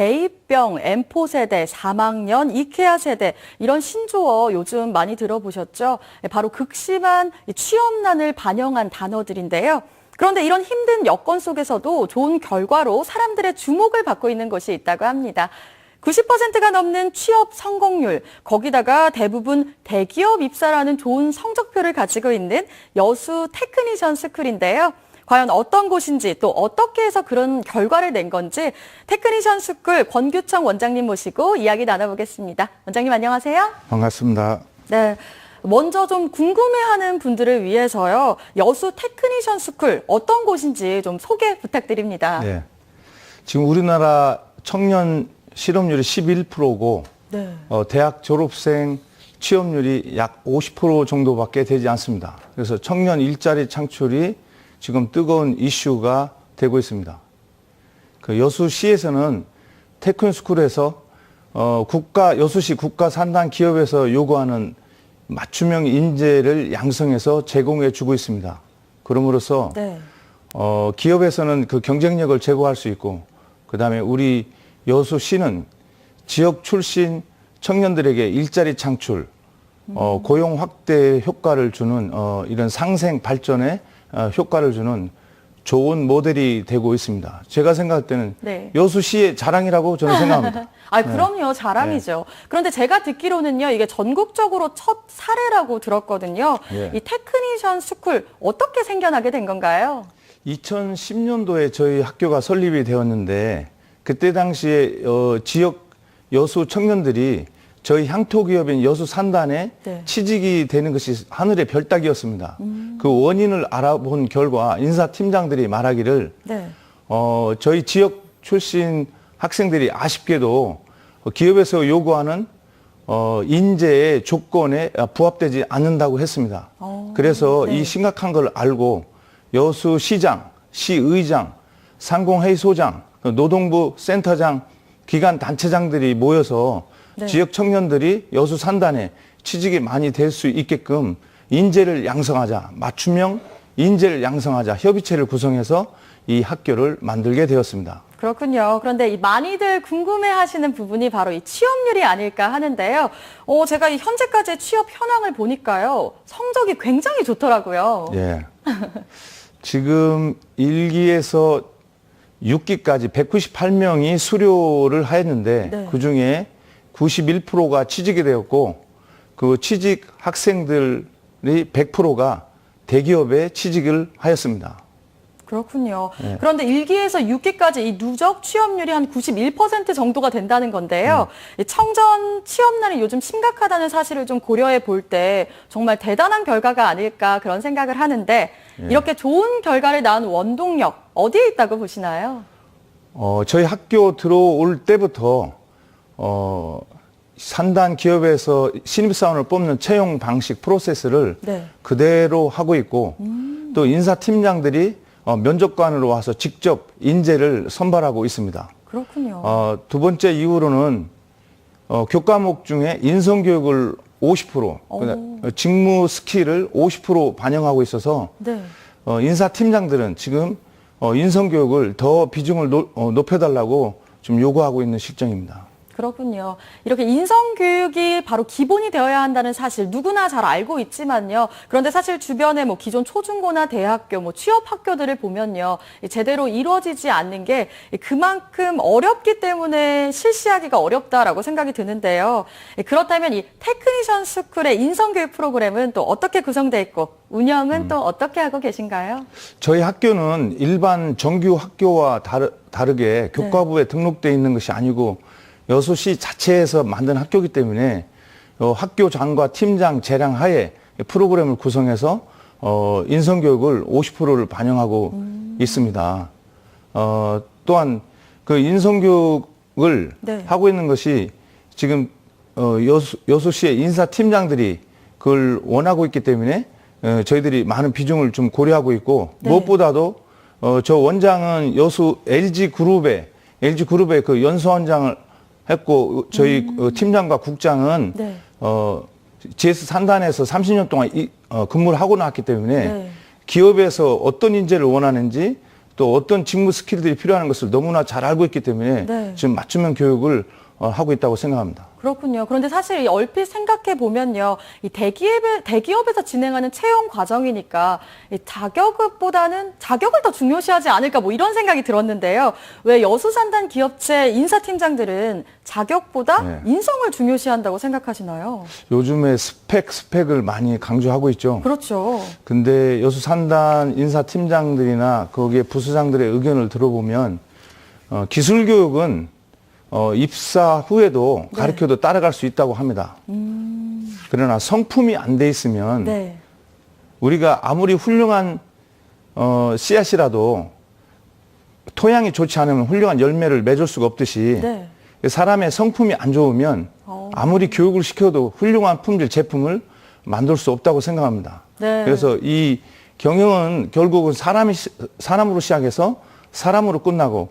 제2병, M4 세대, 사망년, 이케아 세대 이런 신조어 요즘 많이 들어보셨죠? 예, 바로 극심한 이 취업난을 반영한 단어들인데요. 그런데 이런 힘든 여건 속에서도 좋은 결과로 사람들의 주목을 받고 있는 곳이 있다고 합니다. 90%가 넘는 취업 성공률, 거기다가 대부분 대기업 입사라는 좋은 성적표를 가지고 있는 여수 테크니션 스쿨인데요. 과연 어떤 곳인지 또 어떻게 해서 그런 결과를 낸 건지 테크니션 스쿨 권규청 원장님 모시고 이야기 나눠보겠습니다. 원장님 안녕하세요. 반갑습니다. 네. 먼저 좀 궁금해하는 분들을 위해서요. 여수 테크니션 스쿨 어떤 곳인지 좀 소개 부탁드립니다. 네. 지금 우리나라 청년 실업률이 11%고 네. 어, 대학 졸업생 취업률이 약 50% 정도밖에 되지 않습니다. 그래서 청년 일자리 창출이 지금 뜨거운 이슈가 되고 있습니다. 그 여수시에서는 테크니스쿨에서 어, 국가 여수시 국가 산단 기업에서 요구하는 맞춤형 인재를 양성해서 제공해 주고 있습니다. 그럼으로써 네. 어, 기업에서는 그 경쟁력을 제고할 수 있고, 그 다음에 우리 여수시는 지역 출신 청년들에게 일자리 창출, 어, 고용 확대 효과를 주는 어, 이런 상생 발전에 어, 효과를 주는 좋은 모델이 되고 있습니다. 제가 생각할 때는 네. 여수시의 자랑이라고 저는 생각합니다. 아, 그럼요. 자랑이죠. 그런데 제가 듣기로는요, 이게 전국적으로 첫 사례라고 들었거든요. 예. 이 테크니션 스쿨 어떻게 생겨나게 된 건가요? 2010년도에 저희 학교가 설립이 되었는데 그때 당시에 어, 지역 여수 청년들이 저희 향토 기업인 여수 산단에 네. 취직이 되는 것이 하늘의 별따기였습니다. 그 원인을 알아본 결과 인사 팀장들이 말하기를 네. 어, 저희 지역 출신 학생들이 아쉽게도 기업에서 요구하는 어, 인재의 조건에 부합되지 않는다고 했습니다. 어, 그래서 네. 이 심각한 걸 알고 여수 시장, 시의장, 상공회의 소장, 노동부 센터장, 기관 단체장들이 모여서 네. 지역 청년들이 여수 산단에 취직이 많이 될 수 있게끔 인재를 양성하자, 맞춤형 인재를 양성하자 협의체를 구성해서 이 학교를 만들게 되었습니다. 그렇군요. 그런데 이 많이들 궁금해하시는 부분이 바로 이 취업률이 아닐까 하는데요. 어, 제가 이 현재까지 취업 현황을 보니까요, 성적이 굉장히 좋더라고요. 예. 지금 1기에서 6기까지 198명이 수료를 하였는데 네. 그 중에 91%가 취직이 되었고 그 취직 학생들이 100%가 대기업에 취직을 하였습니다. 그렇군요. 네. 그런데 1기에서 6기까지 이 누적 취업률이 한 91% 정도가 된다는 건데요. 음. 이 청전 취업난이 요즘 심각하다는 사실을 좀 고려해 볼 때 정말 대단한 결과가 아닐까 그런 생각을 하는데 예. 이렇게 좋은 결과를 낳은 원동력 어디에 있다고 보시나요? 어, 저희 학교 들어올 때부터 어, 산단 기업에서 신입사원을 뽑는 채용 방식 프로세스를 네. 그대로 하고 있고 또 인사팀장들이 어, 면접관으로 와서 직접 인재를 선발하고 있습니다. 그렇군요. 어, 두 번째 이유로는 어, 교과목 중에 인성교육을 50%, 그다음 직무 스킬을 50% 반영하고 있어서 네. 어, 인사팀장들은 지금 어, 인성교육을 더 비중을 노, 어, 높여달라고 좀 요구하고 있는 실정입니다. 그렇군요. 이렇게 인성 교육이 바로 기본이 되어야 한다는 사실 누구나 잘 알고 있지만요. 그런데 사실 주변에 뭐 기존 초중고나 대학교, 뭐 취업 학교들을 보면요. 이 제대로 이루어지지 않는 게 그만큼 어렵기 때문에 실시하기가 어렵다라고 생각이 드는데요. 예, 그렇다면 이 테크니션 스쿨의 인성 교육 프로그램은 또 어떻게 구성되어 있고 운영은 또 어떻게 하고 계신가요? 저희 학교는 일반 정규 학교와 다르, 다르게 교과부에 등록되어 있는 것이 아니고 여수시 자체에서 만든 학교이기 때문에 어, 학교장과 팀장 재량 하에 프로그램을 구성해서 어, 인성교육을 50%를 반영하고 있습니다. 어, 또한 그 인성교육을 네. 하고 있는 것이 지금 어, 여수, 여수시의 인사팀장들이 그걸 원하고 있기 때문에 어, 저희들이 많은 비중을 좀 고려하고 있고 네. 무엇보다도 어, 저 원장은 여수 LG 그룹에 LG 그룹의 그 연수원장을 했고 저희 어, 팀장과 국장은 네. 어, GS 산단에서 30년 동안 이, 어, 근무를 하고 나왔기 때문에 네. 기업에서 어떤 인재를 원하는지 또 어떤 직무 스킬들이 필요한 것을 너무나 잘 알고 있기 때문에 네. 지금 맞춤형 교육을 어, 하고 있다고 생각합니다. 그렇군요. 그런데 사실 이 얼핏 생각해 보면요, 이 대기업에, 대기업에서 진행하는 채용 과정이니까 이 자격보다는 자격을 더 중요시하지 않을까 뭐 이런 생각이 들었는데요. 왜 여수산단 기업체 인사팀장들은 자격보다 네. 인성을 중요시한다고 생각하시나요? 요즘에 스펙 스펙을 많이 강조하고 있죠. 그렇죠. 근데 여수 산단 인사 팀장들이나 거기에 부서장들의 의견을 들어보면 어, 기술 교육은 어, 입사 후에도 네. 가르쳐도 따라갈 수 있다고 합니다. 그러나 성품이 안 돼 있으면 네. 우리가 아무리 훌륭한 어, 씨앗이라도 토양이 좋지 않으면 훌륭한 열매를 맺을 수가 없듯이 네. 사람의 성품이 안 좋으면 어. 아무리 교육을 시켜도 훌륭한 품질 제품을 만들 수 없다고 생각합니다. 네. 그래서 이 경영은 결국은 사람이 시- 사람으로 시작해서 사람으로 끝나고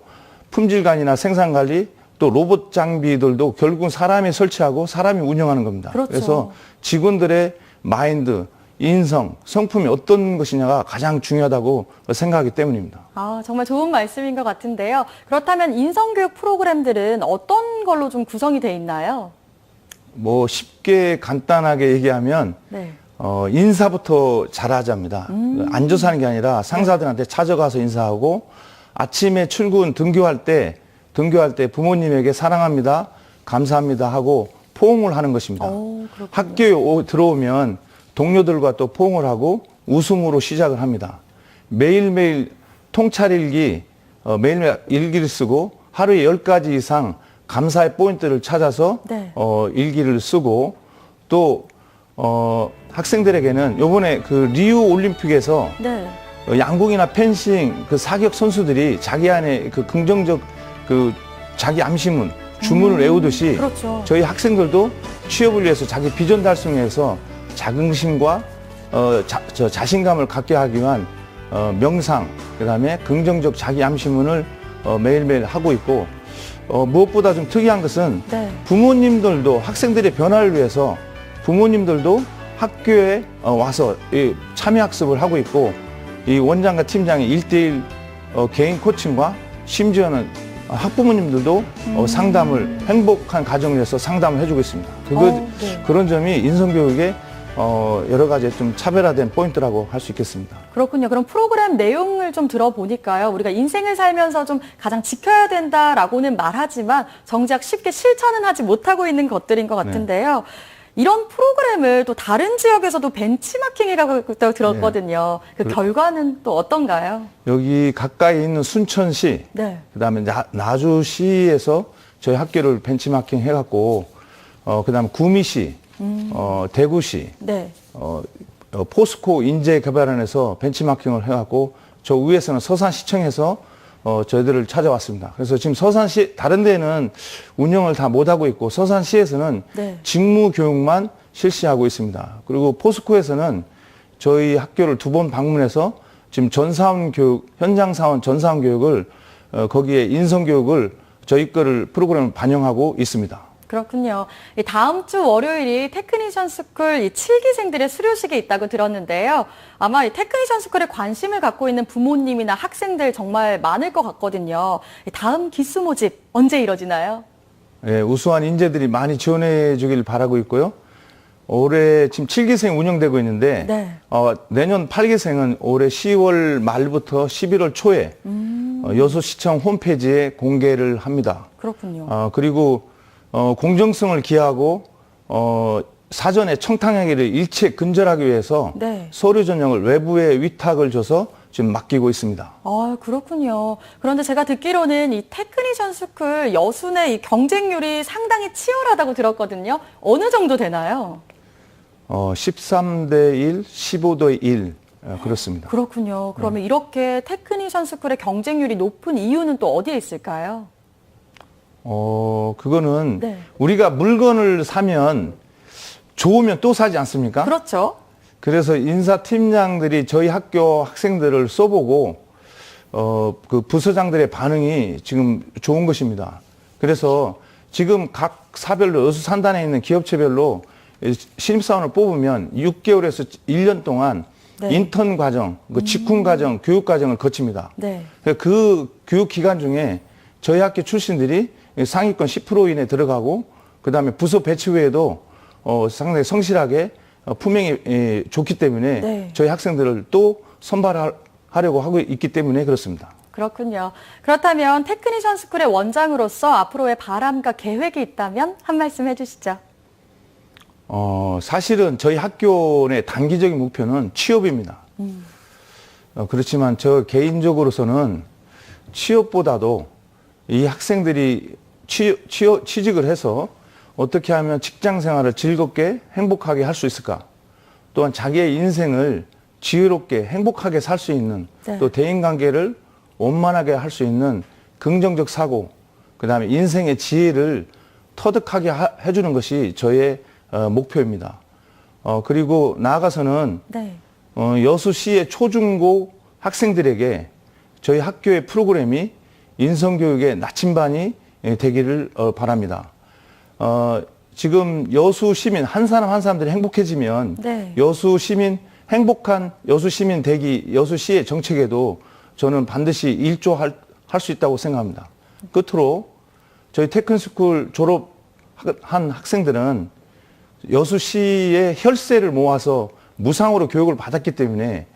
품질관이나 생산 관리 또 로봇 장비들도 결국은 사람이 설치하고 사람이 운영하는 겁니다. 그렇죠. 래서 직원들의 마인드, 인성, 성품이 어떤 것이냐가 가장 중요하다고 생각하기 때문입니다. 아, 정말 좋은 말씀인 것 같은데요. 그렇다면 인성교육 프로그램들은 어떤 걸로 좀 구성이 돼 있나요? 뭐 쉽게 간단하게 얘기하면 네. 어, 인사부터 잘하자입니다. 앉아서 하는 게 아니라 상사들한테 찾아가서 인사하고 아침에 출근 등교할 때 등교할 때 부모님에게 사랑합니다, 감사합니다 하고 포옹을 하는 것입니다. 오. 학교에 오- 들어오면 동료들과 또 포옹을 하고 웃음으로 시작을 합니다. 매일매일 통찰일기, 어, 매일매일 일기를 쓰고 하루에 10가지 이상 감사의 포인트를 찾아서 네. 어, 일기를 쓰고 또 어, 학생들에게는 요번에 그 리우 올림픽에서 네. 어, 양궁이나 펜싱 그 사격 선수들이 자기 안에 그 긍정적 그 자기 암시문 주문을 외우듯이 그렇죠. 저희 학생들도 취업을 위해서 자기 비전 달성에 위해서 자긍심과 어, 자, 저 자신감을 갖게 하기 위한 어, 명상 그다음에 긍정적 자기 암시문을 어, 매일매일 하고 있고 어, 무엇보다 좀 특이한 것은 네. 부모님들도 학생들의 변화를 위해서 부모님들도 학교에 어, 와서 이 참여 학습을 하고 있고 이 원장과 팀장의 일대일 어, 개인 코칭과 심지어는 학부모님들도 어, 상담을 행복한 가정을 위해서 상담을 해주고 있습니다. 그거, 어, 네. 그런 점이 인성교육의 어, 여러 가지 좀 차별화된 포인트라고 할 수 있겠습니다. 그렇군요. 그럼 프로그램 내용을 좀 들어보니까요. 우리가 인생을 살면서 좀 가장 지켜야 된다라고는 말하지만 정작 쉽게 실천은 하지 못하고 있는 것들인 것 같은데요. 이런 프로그램을 또 다른 지역에서도 벤치마킹이라고 들었거든요. 그 결과는 또 어떤가요? 여기 가까이 있는 순천시, 네. 그다음에 나, 나주시에서 저희 학교를 벤치마킹 해갖고 어 그다음 구미시, 어 대구시, 네. 어, 어, 포스코 인재 개발원에서 벤치마킹을 해갖고 저 위에서는 서산시청에서 어, 저희들을 찾아왔습니다. 그래서 지금 서산시 다른 데는 운영을 다 못하고 있고 서산시에서는 네. 직무 교육만 실시하고 있습니다. 그리고 포스코에서는 저희 학교를 두 번 방문해서 지금 전사원 교육, 현장 사원 전사원 교육을 어, 거기에 인성 교육을 저희 거를 프로그램을 반영하고 있습니다. 그렇군요. 이 다음 주 월요일이 테크니션 스쿨 이 7기생들의 수료식이 있다고 들었는데요. 아마 이 테크니션 스쿨에 관심을 갖고 있는 부모님이나 학생들 정말 많을 것 같거든요. 이 다음 기수 모집 언제 이뤄지나요? 예, 우수한 인재들이 많이 지원해 주길 바라고 있고요. 올해 지금 7기생 운영되고 있는데 네. 어, 내년 8기생은 올해 10월 말부터 11월 초에 음. 어, 여수시청 홈페이지에 공개를 합니다. 그렇군요. 어, 그리고 어, 공정성을 기하고 어, 사전에 청탁하기를 일체 근절하기 위해서 네. 서류 전형을 외부에 위탁을 줘서 지금 맡기고 있습니다. 아, 그렇군요. 그런데 제가 듣기로는 이 테크니션 스쿨 내이 경쟁률이 상당히 치열하다고 들었거든요. 어느 정도 되나요? 어, 13대 1, 15대 1 어, 그렇습니다. 그렇군요. 그러면 이렇게 테크니션 스쿨의 경쟁률이 높은 이유는 또 어디에 있을까요? 어, 그거는 네. 우리가 물건을 사면 좋으면 또 사지 않습니까? 그렇죠. 그래서 인사팀장들이 저희 학교 학생들을 써보고, 어, 그 부서장들의 반응이 지금 좋은 것입니다. 그래서 지금 각 사별로 여수 산단에 있는 기업체별로 이 신입사원을 뽑으면 6개월에서 1년 동안 네. 인턴 과정, 그 직훈 과정, 교육 과정을 거칩니다. 네. 그 교육 기간 중에 저희 학교 출신들이 상위권 10% 이내 들어가고 그다음에 부서 배치 후에도 어, 상당히 성실하게 어, 품행이 예, 좋기 때문에 네. 저희 학생들을 또 선발하려고 하고 있기 때문에 그렇습니다. 그렇군요. 그렇다면 테크니션 스쿨의 원장으로서 앞으로의 바람과 계획이 있다면 한 말씀 해주시죠. 어, 사실은 저희 학교 내 단기적인 목표는 취업입니다. 어, 그렇지만 저 개인적으로서는 취업보다도 이 학생들이 취, 취업, 취직을 해서 어떻게 하면 직장 생활을 즐겁게 행복하게 할 수 있을까? 또한 자기의 인생을 지혜롭게 행복하게 살 수 있는 네. 또 대인 관계를 원만하게 할 수 있는 긍정적 사고, 그 다음에 인생의 지혜를 터득하게 하- 해주는 것이 저의 어, 목표입니다. 어, 그리고 나아가서는 네. 어, 여수시의 초중고 학생들에게 저희 학교의 프로그램이 인성교육의 나침반이 예, 되기를 어, 바랍니다. 어, 지금 여수 시민 한 사람 한 사람들이 행복해지면 네. 여수 시민 행복한 여수 시민 되기 여수시의 정책에도 저는 반드시 일조할 할 수 있다고 생각합니다. 끝으로 저희 테크니스쿨 졸업한 학생들은 여수시의 혈세를 모아서 무상으로 교육을 받았기 때문에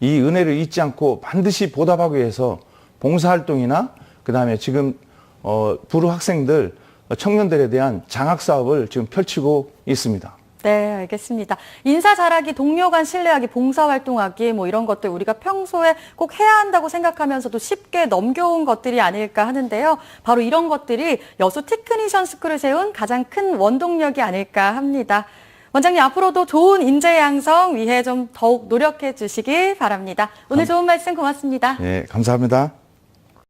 이 은혜를 잊지 않고 반드시 보답하기 위해서 봉사활동이나 그 다음에 지금 어, 불우 학생들 청년들에 대한 장학 사업을 지금 펼치고 있습니다. 네, 알겠습니다. 인사 잘하기, 동료 간 신뢰하기, 봉사활동하기, 뭐 이런 것들 우리가 평소에 꼭 해야 한다고 생각하면서도 쉽게 넘겨온 것들이 아닐까 하는데요. 바로 이런 것들이 여수 테크니션 스쿨을 세운 가장 큰 원동력이 아닐까 합니다. 원장님, 앞으로도 좋은 인재 양성 위해 좀 더욱 노력해 주시기 바랍니다. 오늘 좋은 말씀 고맙습니다. 예, 감사합니다.